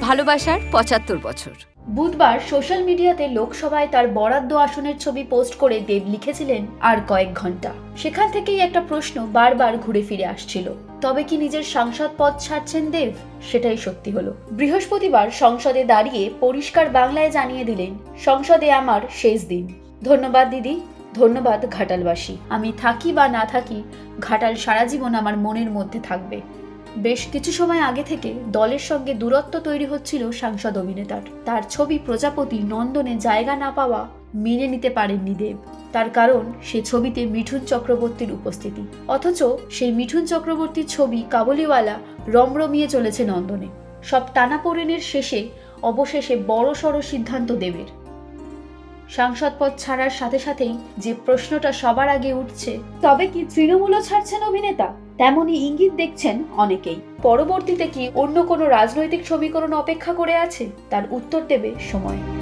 ভালোবাসার পঁচাত্তর বছর। বুধবার সোশ্যাল মিডিয়াতে লোকসভায় তার বরাদ্দ আসনের ছবি পোস্ট করে দেব লিখেছিলেন আর কয়েক ঘণ্টা। সেখান থেকেই একটা প্রশ্ন বারবার ঘুরে ফিরে আসছিল। তবে কি নিজের সাংসদ পদ ছাড়ছেন দেব? সেটাই সত্যি হলো। বৃহস্পতিবার সংসদে দাঁড়িয়ে পরিষ্কার বাংলায় জানিয়ে দিলেন, সংসদে আমার শেষ দিন। ধন্যবাদ দিদি, ধন্যবাদ ঘাটালবাসী। আমি থাকি বা না থাকি, ঘাটাল সারা জীবন আমার মনের মধ্যে থাকবে। বেশ কিছু সময় আগে থেকে দলের সঙ্গে দূরত্ব তৈরি হচ্ছিল সাংসদ অভিনেতার। তার ছবি প্রজাপতি নন্দনে জায়গা না পাওয়া মেনে নিতে পারেননি দেব। তার কারণ সে ছবিতে মিঠুন চক্রবর্তীর উপস্থিতি। অথচ সেই মিঠুন চক্রবর্তীর ছবি কাবুলিওয়ালা রমরমিয়ে চলেছে নন্দনে। সব টানাপোড়েনের শেষে অবশেষে বড় সড় সিদ্ধান্ত দেবের। সাংসদ পদ ছাড়ার সাথে সাথেই যে প্রশ্নটা সবার আগে উঠছে, তবে কি তৃণমূলও ছাড়ছেন অভিনেতা? তেমনই ইঙ্গিত দেখছেন অনেকেই। পরবর্তীতে কি অন্য কোনো রাজনৈতিক সমীকরণ অপেক্ষা করে আছে? তার উত্তর দেবে সময়।